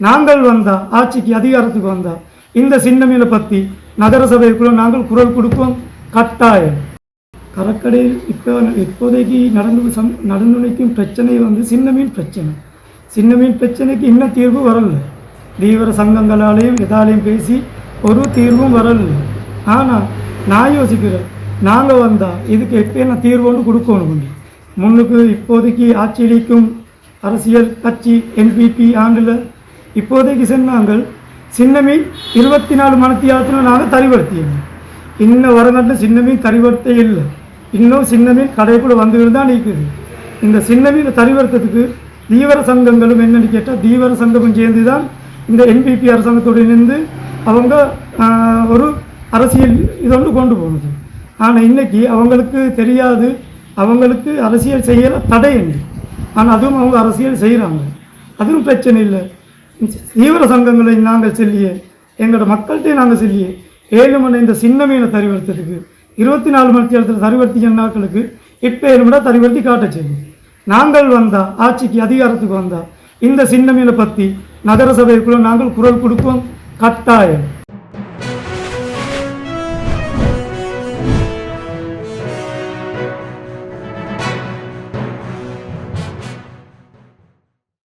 நாங்கள் வந்தா ஆட்சிக்கு அதிகாரத்துக்கு வந்தால் இந்த சின்னமீனை பற்றி நகர சபைக்குள்ள நாங்கள் குரல் கொடுப்போம். கட்டாயம். கடற்கரையில் இப்போ இப்போதைக்கு நடந்து சம் நடந்து நிற்கும் பிரச்சனை வந்து சின்ன மீன் பிரச்சனை. சின்ன மீன் பிரச்சனைக்கு இன்னும் தீர்வு வரல. தீவிர சங்கங்களாலேயும் எதாலையும் பேசி ஒரு தீர்வும் வரல. ஆனால் நான் யோசிக்கிறேன். நாங்கள் வந்தால் இதுக்கு எப்போ என்ன தீர்வு ஒன்று கொடுக்கணும் முன்னுக்கு இப்போதைக்கு ஆட்சியளிக்கும் அரசியல் கட்சி என்பிபி ஆண்டில் இப்போதைக்கு சொன்னாங்கள் சின்ன மீன் இருபத்தி நாலு மணித்தியாலத்தில் நாங்கள் தறிவர்த்தியோம் இன்னும் வரங்கட்டில் சின்ன மீன் இல்லை. இன்னும் சின்ன மீன் கடைக்குள்ள வந்துக்கிட்டு தான் நிற்குது. இந்த சின்ன மீனை தீவிர சங்கங்களும் என்னென்னு கேட்டால் தீவிர சங்கமும் சேர்ந்து தான் இந்த என்பிபி அரசாங்கத்தோடு இணைந்து அவங்க ஒரு அரசியல் இதொன்று கொண்டு போகுது ஆனால் இன்றைக்கி அவங்களுக்கு தெரியாது. அவங்களுக்கு அரசியல் செய்யல தடை இல்லை ஆனால் அதுவும் அவங்க அரசியல் செய்கிறாங்க அதுவும் பிரச்சனை இல்லை. தீவிர சங்கங்களை நாங்கள் சொல்லியே. எங்களோட மக்கள்கிட்டே நாங்கள் சொல்லியே. ஏழு மணி இந்த சின்ன மீனை தறிவர்த்ததுக்கு இருபத்தி நாலு மணி நேரத்தில் தறிவர்த்திக்க நாட்களுக்கு இப்போ ஏழு மணி தரிவர்த்தி காட்ட செய்யும் நாங்கள் வந்தால் ஆட்சிக்கு அதிகாரத்துக்கு வந்தால் இந்த சின்ன மீனை பற்றி நகரசபைக்குள்ளே நாங்கள் குரல் கொடுப்போம். கட்டாயம்.